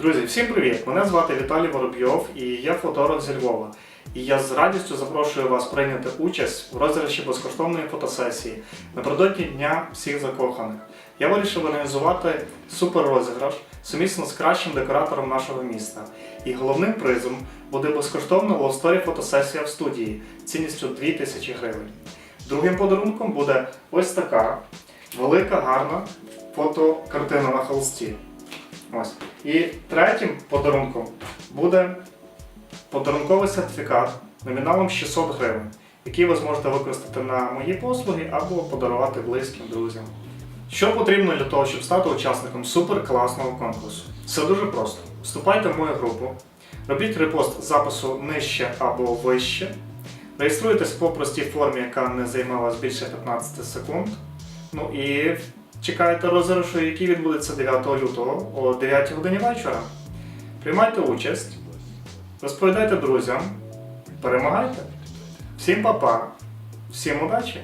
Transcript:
Друзі, всім привіт! Мене звати Віталій Воробйов і я фоторог зі Львова. І я з радістю запрошую вас прийняти участь в розіграші безкоштовної фотосесії напередодні Дня всіх закоханих. Я вирішив організувати супер розіграш сумісно з кращим декоратором нашого міста. І головним призом буде безкоштовна ловсторі фотосесія в студії цінністю 2000 гривень. Другим подарунком буде ось така велика гарна фотокартина на холсті. Ось. І третім подарунком буде подарунковий сертифікат номіналом 600 гривень, який ви зможете використати на мої послуги або подарувати близьким друзям. Що потрібно для того, щоб стати учасником суперкласного конкурсу? Все дуже просто. Вступайте в мою групу, робіть репост запису нижче або вище, реєструйтесь по простій формі, яка не займе більше 15 секунд. Ну і чекайте розіграшу, який відбудеться 9 лютого о 9 годині вечора. Приймайте участь, розповідайте друзям, перемагайте. Всім па-па, всім удачі!